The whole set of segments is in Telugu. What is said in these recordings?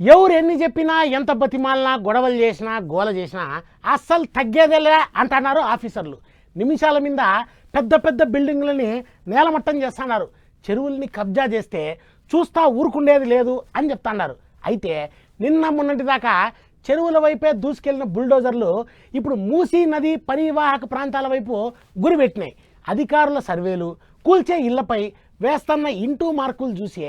ఎవరు ఎన్ని చెప్పినా ఎంత బతిమాలినా గొడవలు చేసినా గోల చేసినా అస్సలు తగ్గేదేలే అంటున్నారు ఆఫీసర్లు. నిమిషాల మీద పెద్ద పెద్ద బిల్డింగ్లని నేలమట్టం చేస్తున్నారు. చెరువుల్ని కబ్జా చేస్తే చూస్తా ఊరుకుండేది లేదు అని చెప్తున్నారు. అయితే నిన్న మొన్నటి దాకా చెరువుల వైపే దూసుకెళ్ళిన బుల్డోజర్లు ఇప్పుడు మూసీ నది పరివాహక ప్రాంతాల వైపు గురిపెట్టినాయి అధికారుల సర్వేలు కూల్చే ఇళ్ళపై వేస్తున్న ఇంటూ మార్కులు చూసే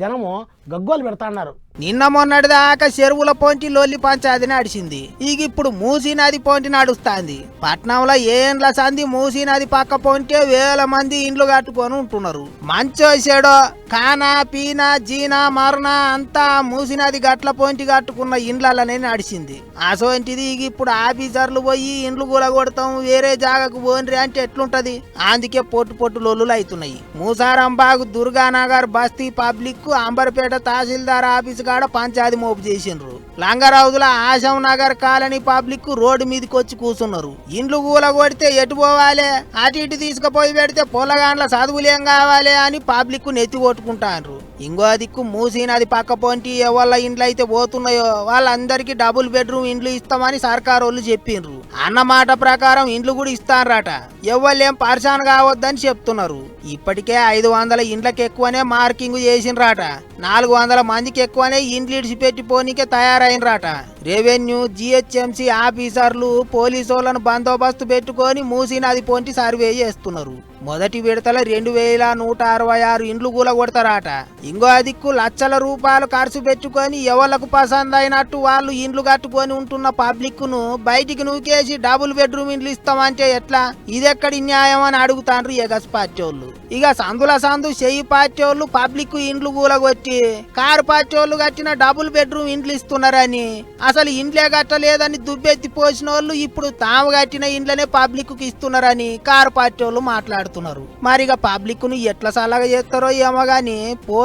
జనము గగ్గోలు పెడతాన్నారు. నిన్న మొన్నటి దాకా చెరువుల పోంటి లొల్లి పంచాది నడిచింది ఇక ఇప్పుడు మూసీ నది నడుస్తాంది. పట్నంలో ఏండ్ల సంది మూసీ నది పక్క పొంటే వేల మంది ఇండ్లు కట్టుకొని ఉంటున్నారు. మంచో చెడో కానా పీనా జీనా మరణ అంతా మూసీ నది గట్ల పోంటి కట్టుకున్న ఇండ్లనే నడిచింది. అసోంటిది ఇక ఇప్పుడు ఆఫీసర్లు పోయి ఇండ్లు కూలగొడతాం వేరే జాగకు పోన్రి అంటే ఎట్లుంటది? అందుకే పొట్టు పొట్టు లొల్లులు అవుతున్నాయి మూసారాంబాగ్ దుర్గానగర్ బస్తీ పబ్లిక్ అంబర్పేట తహసీల్దార్ ఆఫీస్ కాడ పంచాయతీ మోపు చేసిండ్రు. లంగరౌదుల Asham Nagar colony public road మీదకి వచ్చి కూర్చున్నారు ఇండ్లు కూల కొడితే ఎటు పోవాలి? అటు ఇటు తీసుకుపోయి పెడితే పొలగాండ్ల చదువులేం కావాలి అని పబ్లిక్ నెత్తి కొట్టుకుంటారు ఇంకో దిక్కు మూసీనది పక్క పొంటి ఎవళ్ళ ఇండ్లు అయితే పోతున్నాయో వాళ్ళందరికీ డబుల్ బెడ్రూమ్ ఇండ్లు ఇస్తామని సర్కారు వాళ్ళు చెప్పిండ్రు అన్నమాట ప్రకారం ఇండ్లు కూడా ఇస్తారట ఎవళ్ళేం పరిశాన్ కావద్దని చెప్తున్నారు. ఇప్పటికే ఐదు వందల ఇండ్లకి ఎక్కువనే మార్కింగ్ చేసిండ్రట నాలుగు వందల మందికి ఎక్కువనే ఇండ్లు ఇడిచిపెట్టి పోనీకే తయారైనరాట. రెవెన్యూ జిహెచ్ఎంసీ ఆఫీసర్లు పోలీసు వాళ్ళను బందోబస్తు పెట్టుకొని మూసినది పొంటి సర్వే చేస్తున్నారు. మొదటి విడతల రెండు వేల నూట అరవై ఆరు ఇండ్లు కూలగొడతారట. ఇంకో దిక్కు లక్షల రూపాయలు ఖర్చు పెట్టుకొని ఎవరికి పసంద్ అయినట్టు వాళ్ళు ఇండ్లు కట్టుకొని ఉంటున్న పబ్లిక్ను బయటికి నూకేసి డబుల్ బెడ్రూమ్ ఇండ్లు ఇస్తామంటే ఎట్లా? ఇదెక్కడి న్యాయం అని అడుగుతాండ్రు ఎగస్ పార్టీ వాళ్ళు ఇక సందుల సందు చెయ్యి పార్టీ వాళ్ళు పబ్లిక్ ఇండ్లు కూలగొట్టి కారు పార్టీ వాళ్ళు కట్టిన డబుల్ బెడ్రూమ్ ఇండ్లు ఇస్తున్నారని అసలు ఇండ్లే కట్టలేదని దుబ్బెత్తి పోసిన వాళ్ళు ఇప్పుడు తాము కట్టిన ఇండ్లనే పబ్లిక్కి ఇస్తున్నారని కారు పార్టీ వాళ్ళు మాట్లాడుతున్నారు. మరి ఇక పబ్లిక్ను ఎట్లా సలహా చేస్తారో ఏమో గాని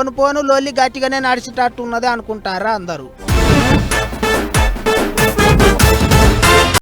పోను పోను లొల్లి గట్టిగానే నడిచేటట్టు ఉన్నది అనుకుంటారా అందరూ?